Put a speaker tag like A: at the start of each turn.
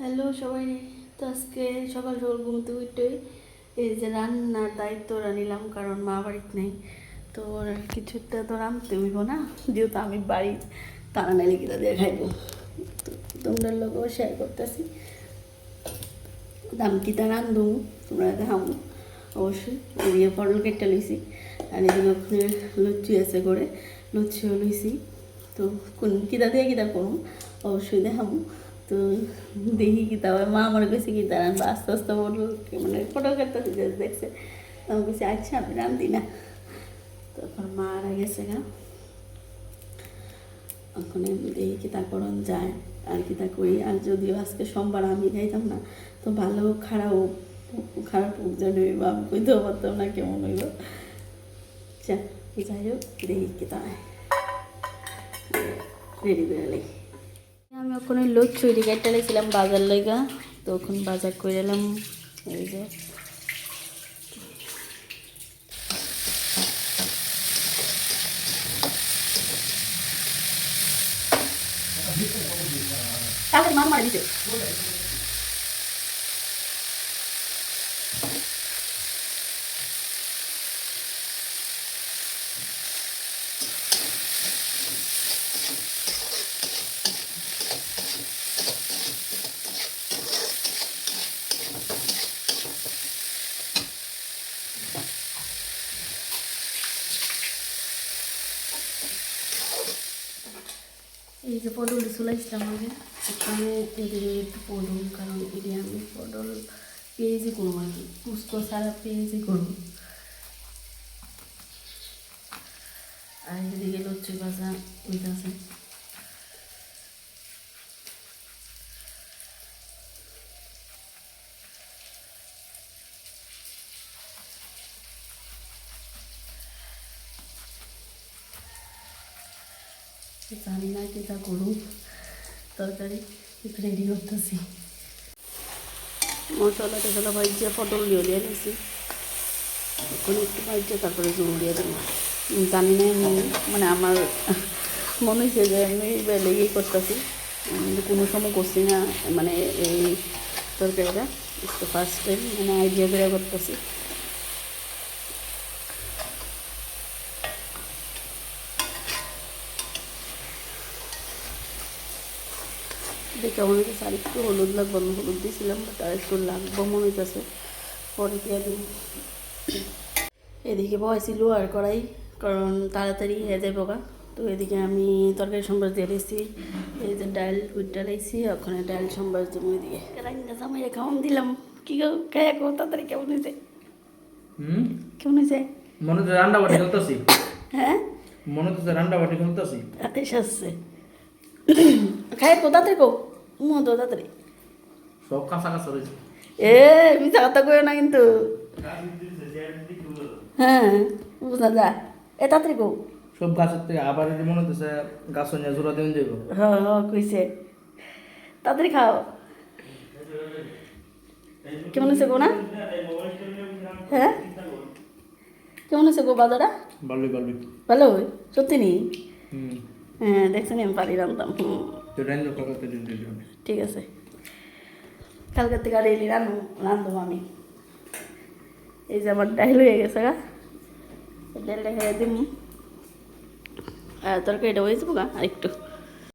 A: Hello সবাই, তো আজকে সকাল সকাল ঘুমতে উঠে এই যে রান্নার দায়িত্বটা নিলাম, কারণ মা বাড়িতে নেই। তো কিছুটা তো রাঁধতে হইব না, যেহেতু আমি বাড়ি তারা নাইলে কিনা দিয়ে খাইব। তো তোমরা লোকও শেয়ার করতেছি। দাম কিতা রান্ধু তোমরা দেখাও অবশ্যই এদিকে পটল কেটে লইছি, আর এদিকে ওখানে লুচি আছে করে লুচিও লইছি। তো কোন কিতা দিয়ে কিতা করুন অবশ্যই দেখাবো। তো দেখি কিতা হয় মা আমার কাছে কিতা রান্না আস্তে আস্তে বলল মানে ফটো কাটতে দেখছে। তো আমি কাছে আচ্ছা আমি রান্ধি না। তখন মা আর গেছে গা। এখন দেখি কিতা করণ যায়। আর কি তা করি আর যদিও আজকে সোমবার আমি খাইতাম না, তো ভালো খারাপ খারাপ যেন আমি কইতেও পারতাম না কেমন হইব। যা, যাই হোক, দেখি কিতা হয় রেডি করে লাগি আমি ওখানে লোক চুরি কাটতে বাজার লেগা, তো ওখানে বাজার করে এলাম। এই যে। তাহলে মারা দিতে। এই যে পটল চলাইছিলাম আগে এখানে এদিকে একটু পটল, কারণ এদিকে আমি পটল পেঁয়াজি করব আর কি, পুস্ত ছাড়া পেঁয়াজি করব। আর এদিকে লচ্ছি ভাজা ওইটাছে জানি না কি তা করুন তরকারি রেডি করতেছি। মশলা টসলা ভাজিয়ে পটল দিয়ে নিয়েছি এখন একটু ভাজিয়ে তারপরে জল দিয়ে দেবো। জানি না মানে আমার মনে হয়েছে যে আমি ইয়ে করতেছি। কোনো সময় করছি না মানে এই তরকারিটা। ফার্স্ট টাইম মানে আইডিয়া করে করতেছি। দেখে মনে হচ্ছে আর একটু হলুদ লাগবে আমি হলুদ দিয়েছিলাম বাট আর একটু লাগবো মনে হইতেছে। পরে দিয়ে দিন এদিকে বয়সি লোয়ার করাই কারণ তাড়াতাড়ি হয়ে যাবে গা। তো এদিকে আমি তরকারি সম্বাস দিয়ে দিয়েছি এই যে ডাল উইট ডালাইছি ওখানে ডাল সম্বাস দেবো এদিকে। রান্না খাওয়ান দিলাম। কি গো খাইয়া কো তাড়াতাড়ি কেমন হয়েছে
B: হুম?
A: কেমন হয়েছে
B: মনে হচ্ছে রান্না বাটি খেলতেছি
A: হ্যাঁ?
B: মনে হচ্ছে রান্না বাটি খেলতেছি
A: হাতে আসছে খাই কো তাড়াতাড়ি কো মো তো তাড়াতাড়ি।
B: সব কাঁচা কাঁচা রয়েছে।
A: এ মিথ্যা কথা কইও না কিন্তু। হ্যাঁ বুঝা যা এ তাড়াতাড়ি কো
B: সব গাছের থেকে আবার যদি মনে হচ্ছে গাছ নিয়ে জোড়া দেন যাব
A: হ হ কইছে। তাড়াতাড়ি খাও। কেমন হয়েছে গো না? হ্যাঁ? কেমন হয়েছে গো বাজারা
B: বালুই বালুই
A: ভালো? সত্যি নি?
B: হুম।
A: হ্যাঁ দেখছেন আমি
B: দিন দিল
A: ঠিক আছে। কালকের থেকে আর এলি রান্না রান্ধব আমি। এই যে আমার ডাইল হয়ে গেছে গা। ডাইলটা খেয়ে দিম। আর তরকারিটা হয়ে যাব গা আর একটু